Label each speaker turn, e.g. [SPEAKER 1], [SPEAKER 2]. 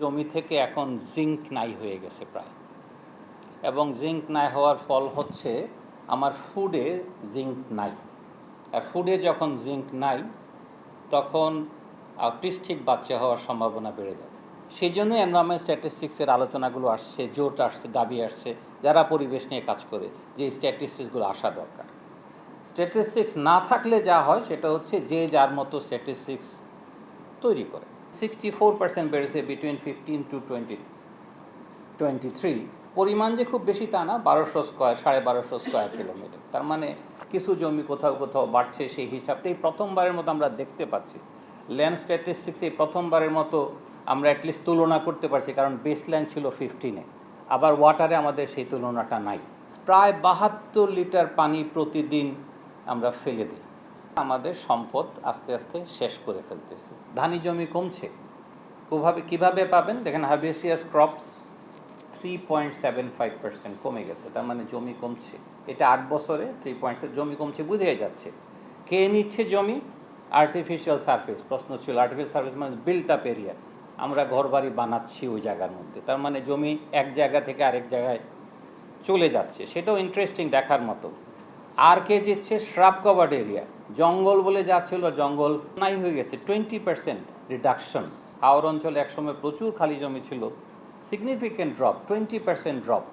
[SPEAKER 1] জমি থেকে এখন জিঙ্ক নাই হয়ে গেছে প্রায়। এবং জিঙ্ক নাই হওয়ার ফল হচ্ছে আমার ফুডে জিঙ্ক নাই। আর ফুডে যখন জিঙ্ক নাই, তখন অটিস্টিক বাচ্চা হওয়ার সম্ভাবনা বেড়ে যাবে। সেই জন্যই এনভারনমেন্ট স্ট্যাটিস্টিক্সের আলোচনাগুলো আসছে, জোট আসছে, দাবি আসছে, যারা পরিবেশ নিয়ে কাজ করে, যে স্ট্যাটিস্টিক্সগুলো আসা দরকার। স্ট্যাটিস্টিক্স না থাকলে যা হয় সেটা হচ্ছে যে যার মতো স্ট্যাটিস্টিক্স তৈরি করে। সিক্সটি ফোর পার্সেন্ট বেড়েছে between fifteen to twenty twenty three পরিমাণ যে খুব বেশি তা না, বারোশো স্কোয়ার সাড়ে বারোশো স্কোয়ার কিলোমিটার তার মানে কিছু জমি কোথাও কোথাও বাড়ছে সেই হিসাবটা এই প্রথমবারের মতো আমরা দেখতে পাচ্ছি। ল্যান্ড স্ট্যাটিস্টিক্স এই প্রথমবারের মতো আমরা অ্যাটলিস্ট তুলনা করতে পারছি, কারণ বেস ল্যান্ড ছিল ফিফটিনে আবার ওয়াটারে আমাদের সেই তুলনাটা নাই। প্রায় বাহাত্তর লিটার পানি প্রতিদিন আমরা ফেলে দিই। আমাদের সম্পদ আস্তে আস্তে শেষ করে ফেলতেছে। ধানি জমি কমছে। কীভাবে, কীভাবে পাবেন? দেখেন herbaceous crops three point seven five percent কমে গেছে। তার মানে জমি কমছে। এটা আট বছরে থ্রি পয়েন্ট জমি কমছে বুঝে যাচ্ছে। কে নিচ্ছে জমি? আর্টিফিশিয়াল সার্ফেস প্রশ্ন ছিল আর্টিফিশিয়াল সার্ফেস মানে বিল্ট আপ এরিয়া আমরা ঘর বাড়ি বানাচ্ছি ওই জায়গার মধ্যে। তার মানে জমি এক জায়গা থেকে আরেক জায়গায় চলে যাচ্ছে। সেটাও ইন্টারেস্টিং দেখার মতো। আর কে দিচ্ছে শ্রাব কভার্ড এরিয়া জঙ্গল বলে যা ছিল জঙ্গল নাই হয়ে গেছে। টোয়েন্টি পার্সেন্ট রিডাকশন হাওর অঞ্চলে একসময় প্রচুর খালি জমি ছিল। Significant drop twenty percent drop